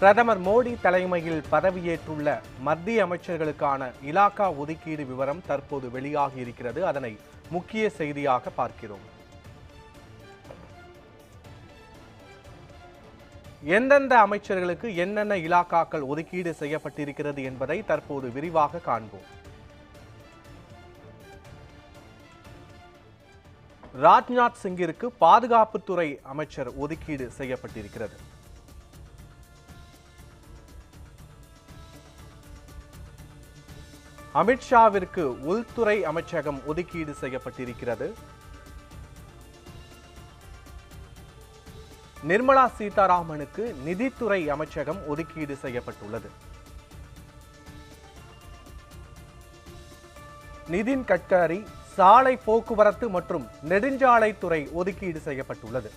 பிரதமர் மோடி தலைமையில் பதவியேற்றுள்ள மத்திய அமைச்சர்களுக்கான இலாகா ஒதுக்கீடு விவரம் தற்போது வெளியாகி இருக்கிறது அதனை முக்கிய செய்தியாக பார்க்கிறோம். எந்தெந்த அமைச்சர்களுக்கு என்னென்ன இலாக்காக்கள் ஒதுக்கீடு செய்யப்பட்டிருக்கிறது என்பதை தற்போது விரிவாக காண்போம். ராஜ்நாத் சிங்கிற்கு பாதுகாப்புத்துறை அமைச்சர் ஒதுக்கீடு செய்யப்பட்டிருக்கிறது. அமித்ஷாவிற்கு உள்துறை அமைச்சகம் ஒதுக்கீடு செய்யப்பட்டிருக்கிறது. நிர்மலா சீதாராமனுக்கு நிதித்துறை அமைச்சகம் ஒதுக்கீடு செய்யப்பட்டுள்ளது. நிதின் கட்கரி சாலை போக்குவரத்து மற்றும் நெடுஞ்சாலைத்துறை ஒதுக்கீடு செய்யப்பட்டுள்ளது.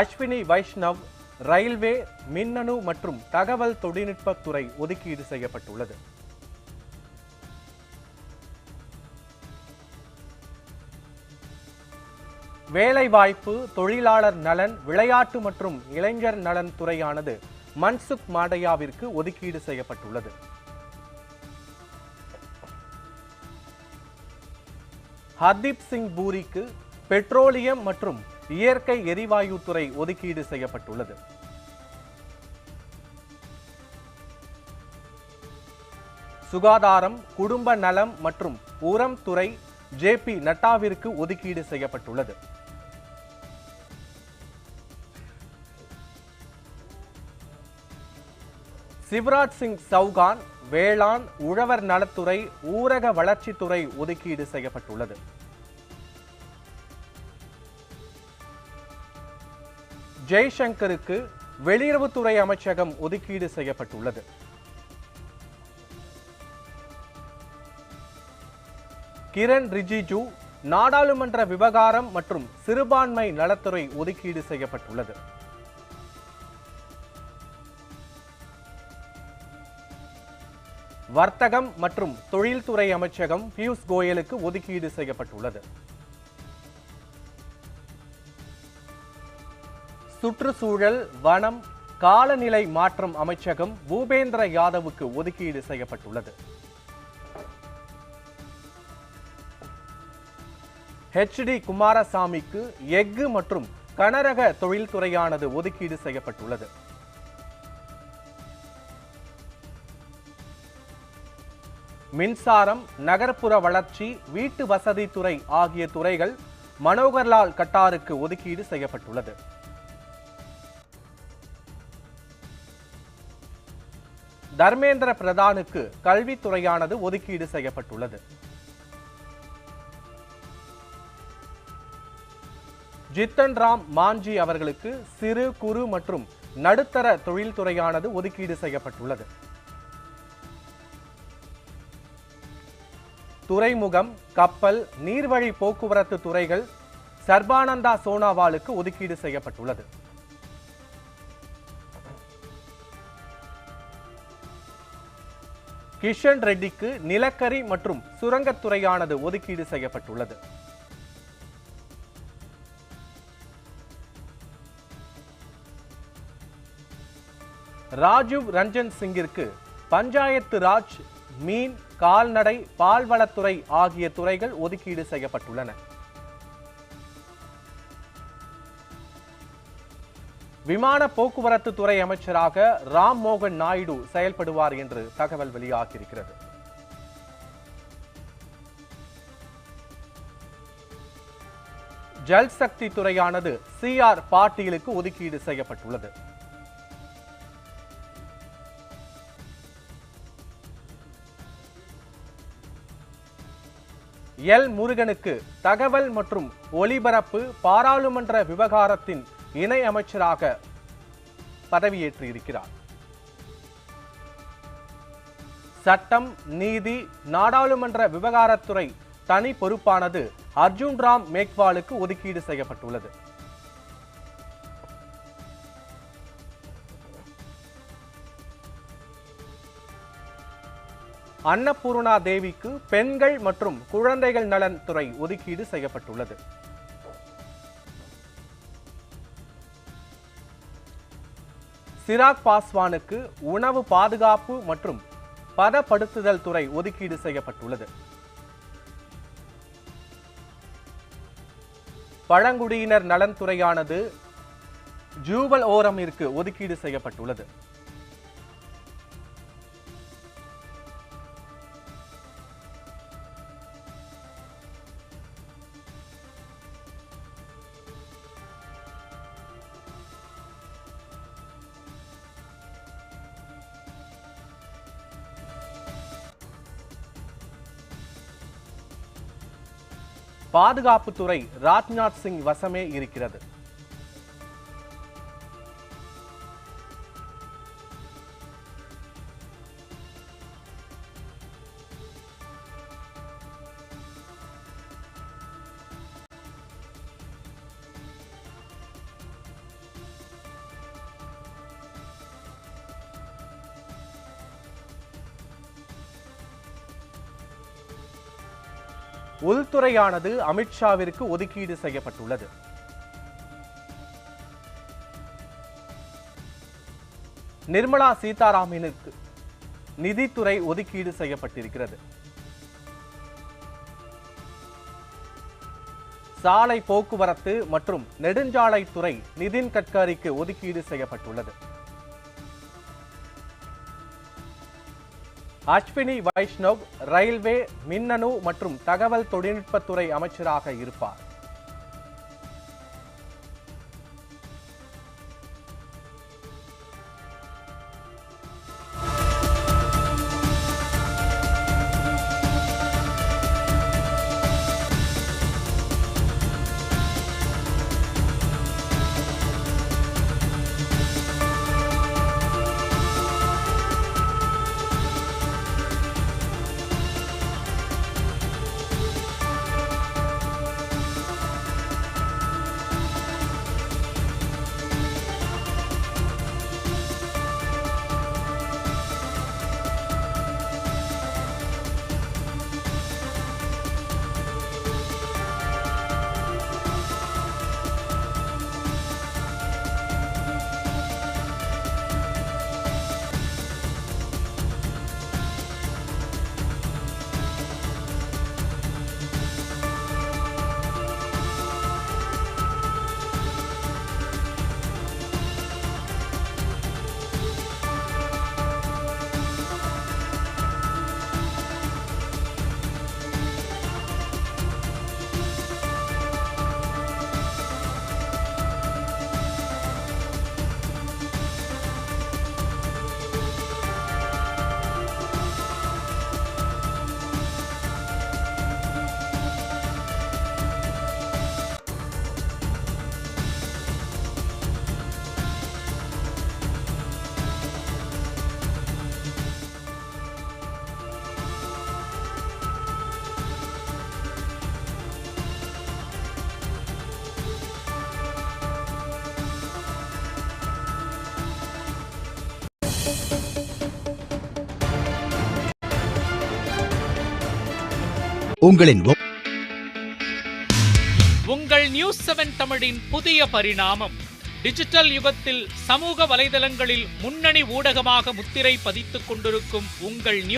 அஸ்வினி வைஷ்ணவ் ரயில்வே மின்னணு மற்றும் தகவல் தொழில்நுட்பத்துறை ஒதுக்கீடு செய்யப்பட்டுள்ளது. வேலைவாய்ப்பு தொழிலாளர் நலன் விளையாட்டு மற்றும் இளைஞர் நலன் துறையானது மன்சுக் மாடையாவிற்கு ஒதுக்கீடு செய்யப்பட்டுள்ளது. ஹர்தீப் சிங் பூரிக்கு பெட்ரோலியம் மற்றும் இயற்கை எரிவாயு துறை ஒதுக்கீடு செய்யப்பட்டுள்ளது. சுகாதாரம் குடும்ப நலம் மற்றும் உரம் துறை ஜே பி நட்டாவிற்கு ஒதுக்கீடு செய்யப்பட்டுள்ளது. சிவராஜ் சிங் சௌகான் வேளாண் உழவர் நலத்துறை ஊரக வளர்ச்சித்துறை ஒதுக்கீடு செய்யப்பட்டுள்ளது. ஜெய்சங்கருக்கு வெளியுறவுத்துறை அமைச்சகம் ஒதுக்கீடு செய்யப்பட்டுள்ளது. கிரண் ரிஜிஜு நாடாளுமன்ற விவகாரம் மற்றும் சிறுபான்மை நலத்துறை ஒதுக்கீடு செய்யப்பட்டுள்ளது. வர்த்தகம் மற்றும் தொழில்துறை அமைச்சகம் பியூஷ் கோயலுக்கு ஒதுக்கீடு செய்யப்பட்டுள்ளது. சுற்றுச்சூழல் வனம் காலநிலை மாற்றம் அமைச்சகம் பூபேந்திர யாதவுக்கு ஒதுக்கீடு செய்யப்பட்டுள்ளது. ஹெச்டி குமாரசாமிக்கு எஃகு மற்றும் கனரக தொழில்துறையானது ஒதுக்கீடு செய்யப்பட்டுள்ளது. மின்சாரம் நகர்ப்புற வளர்ச்சி வீட்டு வசதித்துறை ஆகிய துறைகள் மனோகர்லால் கட்டாருக்கு ஒதுக்கீடு செய்யப்பட்டுள்ளது. தர்மேந்திர பிரதானுக்கு கல்வித்துறையானது ஒதுக்கீடு செய்யப்பட்டுள்ளது. ஜித்தன் ராம் மாஞ்சி அவர்களுக்கு சிறு குறு மற்றும் நடுத்தர தொழில்துறையானது ஒதுக்கீடு செய்யப்பட்டுள்ளது. துறைமுகம் கப்பல் நீர்வழி போக்குவரத்து துறைகள் சர்பானந்தா சோனாவாலுக்கு ஒதுக்கீடு செய்யப்பட்டுள்ளது. கிஷன் ரெட்டிக்கு நிலக்கரி மற்றும் சுரங்கத்துறையானது ஒதுக்கீடு செய்யப்பட்டுள்ளது. ராஜீவ் ரஞ்சன் சிங்கிற்கு பஞ்சாயத்து ராஜ் மீன் கால்நடை பால்வளத்துறை ஆகிய துறைகள் ஒதுக்கீடு செய்யப்பட்டுள்ளன. விமான போக்குவரத்து துறை அமைச்சராக ராம் மோகன் நாயுடு செயல்படுவார் என்று தகவல் வெளியாகியிருக்கிறது. ஜல்சக்தி துறையானது சி ஆர் பாட்டீலுக்கு ஒதுக்கீடு செய்யப்பட்டுள்ளது. எல் முருகனுக்கு தகவல் மற்றும் ஒலிபரப்பு பாராளுமன்ற விவகாரத்தின் இணை அமைச்சராக பதவியேற்றிருக்கிறார். சட்டம் நீதி நாடாளுமன்ற விவகாரத்துறை தனி பொறுப்பானது அர்ஜுன் ராம் மேக்வாலுக்கு ஒதுக்கீடு செய்யப்பட்டுள்ளது. அன்னபூர்ணா தேவிக்கு பெண்கள் மற்றும் குழந்தைகள் நலன் துறை ஒதுக்கீடு செய்யப்பட்டுள்ளது. சிராக் பாஸ்வானுக்கு உணவு பாதுகாப்பு மற்றும் பதப்படுத்துதல் துறை ஒதுக்கீடு செய்யப்பட்டுள்ளது. பழங்குடியினர் நலன்துறையானது ஜூவல் ஓரமிற்கு ஒதுக்கீடு செய்யப்பட்டுள்ளது. பாதுகாப்புத்துறை ராஜ்நாத் சிங் வசமே இருக்கிறது. உள்துறையானது அமித்ஷாவிற்கு ஒதுக்கீடு செய்யப்பட்டுள்ளது. நிர்மலா சீதாராமனுக்கு நிதித்துறை ஒதுக்கீடு செய்யப்பட்டிருக்கிறது. சாலை போக்குவரத்து மற்றும் நெடுஞ்சாலைத்துறை நிதின் கட்காரிக்கு ஒதுக்கீடு செய்யப்பட்டுள்ளது. அஸ்வினி வைஷ்ணவ் ரயில்வே மின்னணு மற்றும் தகவல் தொழில்நுட்பத்துறை அமைச்சராக இருப்பார். உங்களின் உங்கள் நியூஸ் செவன் தமிழின் புதிய பரிணாமம். டிஜிட்டல் யுகத்தில் சமூக வலைதளங்களில் முன்னணி ஊடகமாக முத்திரை பதித்துக் கொண்டிருக்கும் உங்கள் நியூஸ்